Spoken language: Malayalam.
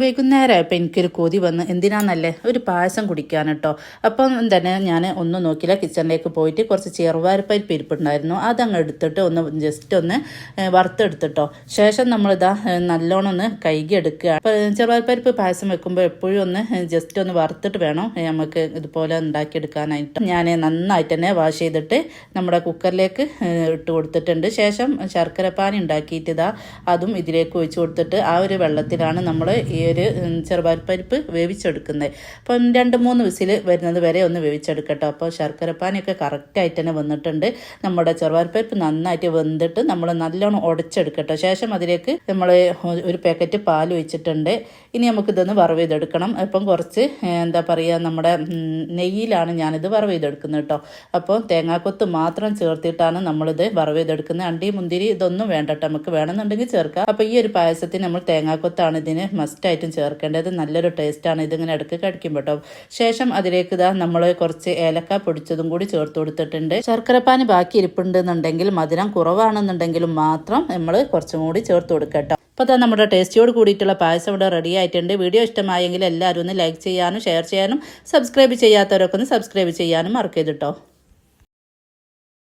വൈകുന്നേരമായപ്പോൾ എനിക്കൊരു കൊതി വന്ന് എന്തിനാന്നല്ലേ? ഒരു പായസം കുടിക്കാൻ കേട്ടോ അപ്പം തന്നെ ഞാൻ ഒന്ന് നോക്കില്ല കിച്ചണിലേക്ക് പോയിട്ട് കുറച്ച് ചെറുവാരപ്പരിപ്പ് ഇരിപ്പുണ്ടായിരുന്നു അതങ്ങ് എടുത്തിട്ട് ഒന്ന് ജസ്റ്റ് ഒന്ന് വറുത്തെടുത്തിട്ടോ ശേഷം നമ്മളിതാ നല്ലോണം ഒന്ന് കൈകി എടുക്കുക അപ്പം ചെറുവാരപ്പരിപ്പ് പായസം വെക്കുമ്പോൾ എപ്പോഴും ഒന്ന് ജസ്റ്റ് ഒന്ന് വറുത്തിട്ട് വേണം നമുക്ക് ഇതുപോലെ ഉണ്ടാക്കിയെടുക്കാനായിട്ട്. ഞാൻ നന്നായിട്ട് തന്നെ വാഷ് ചെയ്തിട്ട് നമ്മുടെ കുക്കറിലേക്ക് ഇട്ട് കൊടുത്തിട്ടുണ്ട്. ശേഷം ശർക്കര പാനി ഉണ്ടാക്കിയിട്ട് ഇതാ അതും ഇതിലേക്ക് ഒഴിച്ചു കൊടുത്തിട്ട് ആ ഒരു വെള്ളത്തിലാണ് നമ്മൾ ഈ ഒരു ഉം, ചെറുപരിപ്പ് വേവിച്ചെടുക്കുന്നത്. അപ്പം രണ്ട് മൂന്ന് വിസിൽ വരുന്നത് വരെ ഒന്ന് വേവിച്ചെടുക്കട്ടോ. അപ്പോൾ ശർക്കരപ്പാനിയൊക്കെ കറക്റ്റായിട്ട് തന്നെ വന്നിട്ടുണ്ട്. നമ്മുടെ ചെറുപരിപ്പ് നന്നായിട്ട് വെന്തിട്ട് നമ്മൾ നല്ലോണം ഉടച്ചെടുക്കട്ടോ ശേഷം അതിലേക്ക് നമ്മൾ ഒരു പാക്കറ്റ് പാൽ ഒഴിച്ചിട്ടുണ്ട്. ഇനി നമുക്കിതൊന്ന് വറവ് ചെയ്തെടുക്കണം അപ്പം കുറച്ച് എന്താ പറയുക നമ്മുടെ നെയ്യിലാണ് ഞാനിത് വറവ് ചെയ്തെടുക്കുന്നത് കേട്ടോ. അപ്പോൾ തേങ്ങാക്കൊത്ത് മാത്രം ചേർത്തിട്ടാണ് നമ്മളിത് വറവ് ചെയ്തെടുക്കുന്നത് അണ്ടി മുന്തിരി ഇതൊന്നും വേണ്ട നമുക്ക് വേണമെന്നുണ്ടെങ്കിൽ ചേർക്കാം. അപ്പോൾ ഈ ഒരു പായസത്തിന് നമ്മൾ തേങ്ങാക്കൊത്താണ് ഇതിന് മസ്റ്റായിട്ടും ചേർക്കേണ്ടത് നല്ലൊരു ടേസ്റ്റാണ്. ഇതിങ്ങനെ ഇടയ്ക്ക് കടിക്കും കേട്ടോ ശേഷം അതിലേക്ക് ഇതാ നമ്മൾ കുറച്ച് ഏലക്ക പൊടിച്ചതും കൂടി ചേർത്ത് കൊടുത്തിട്ടുണ്ട്. ശർക്കരപ്പാനി ബാക്കി ഇരിപ്പുണ്ടെന്നുണ്ടെങ്കിൽ മധുരം കുറവാണെന്നുണ്ടെങ്കിലും മാത്രം നമ്മൾ കുറച്ചും കൂടി ചേർത്ത് കൊടുക്കട്ടോ അപ്പോൾ അതാ നമ്മുടെ ടേസ്റ്റിയോട് കൂടിയിട്ടുള്ള പായസം ഇവിടെ റെഡി ആയിട്ടുണ്ട്. വീഡിയോ ഇഷ്ടമായെങ്കിൽ എല്ലാവരും ഒന്ന് ലൈക്ക് ചെയ്യാനും ഷെയർ ചെയ്യാനും സബ്സ്ക്രൈബ് ചെയ്യാത്തവരൊക്കെ ഒന്ന് സബ്സ്ക്രൈബ് ചെയ്യാനും മറക്കരുത് കേട്ടോ